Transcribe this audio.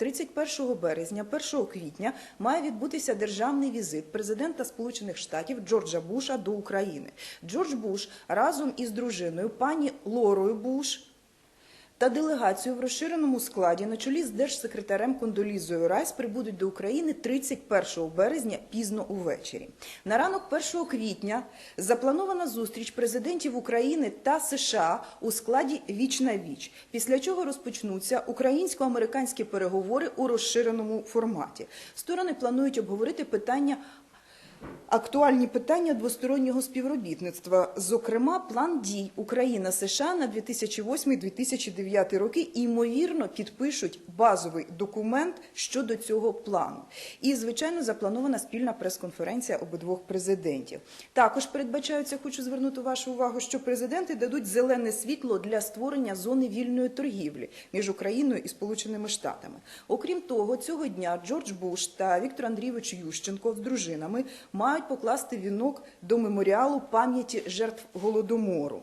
«31 березня, 1 квітня має відбутися державний візит президента Сполучених Штатів Джорджа Буша до України. Джордж Буш разом із дружиною пані Лорою Буш та делегацією в розширеному складі на чолі з держсекретарем Кондолізою Райс прибудуть до України 31 березня пізно увечері. На ранок 1 квітня запланована зустріч президентів України та США у складі віч на віч, після чого розпочнуться українсько-американські переговори у розширеному форматі. Сторони планують обговорити питання Актуальні питання двостороннього співробітництва, зокрема, план дій Україна США на 2008-2009 роки, ймовірно підпишуть базовий документ щодо цього плану. І, звичайно, запланована спільна прес-конференція обидвох президентів. Також передбачаються, хочу звернути вашу увагу, що президенти дадуть зелене світло для створення зони вільної торгівлі між Україною і Сполученими Штатами. Окрім того, цього дня Джордж Буш та Віктор Андрійович Ющенко з дружинами мають покласти вінок до меморіалу пам'яті жертв голодомору.